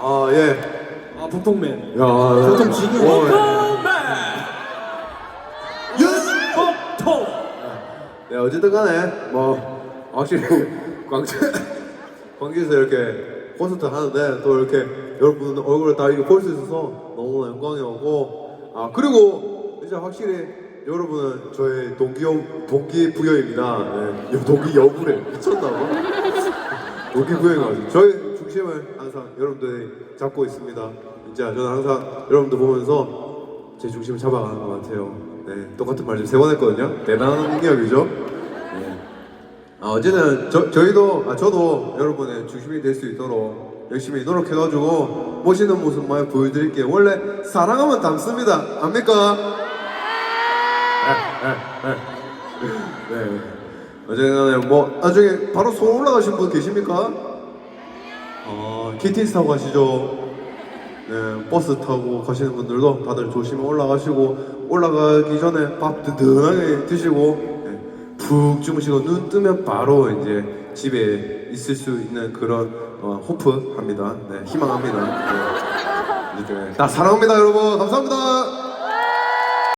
아 예. 아 북통맨. 야, 보통 지금 어, 예. 윤복통. 네 어쨌든 간에 뭐 확실히 광주 광주에서 이렇게 콘서트 하는데 또 이렇게 여러분 얼굴을 다 이렇게 볼 수 있어서 너무 영광이었고 아 그리고 이제 확실히 여러분은 저의 동기 동기 부여입니다. 네. 동기 여부래 미쳤나 봐. 동기 부여가지고 저희 중심을 항상 여러분들이 잡고 있습니다. 진짜 저는 항상 여러분들 보면서 제 중심을 잡아가는 것 같아요. 네, 똑같은 말 지금 세 번 했거든요. 대단한 능력이죠. 네. 아, 어쨌든 저, 저희도 아, 저도 여러분의 중심이 될 수 있도록 열심히 노력해가지고 멋있는 모습 많이 보여드릴게요. 원래 사랑하면 닮습니다. 압니까? 네. 어쨌든 뭐 나중에 바로 서울 올라가신 분 계십니까? 어, KTX 타고 가시죠. 네, 버스 타고 가시는 분들도 다들 조심히 올라가시고 올라가기 전에 밥 든든하게 드시고 네, 푹 주무시고 눈 뜨면 바로 이제 집에 있을 수 있는 그런 어, 호프합니다. 네, 희망합니다. 네. 이제 다 사랑합니다, 여러분. 감사합니다.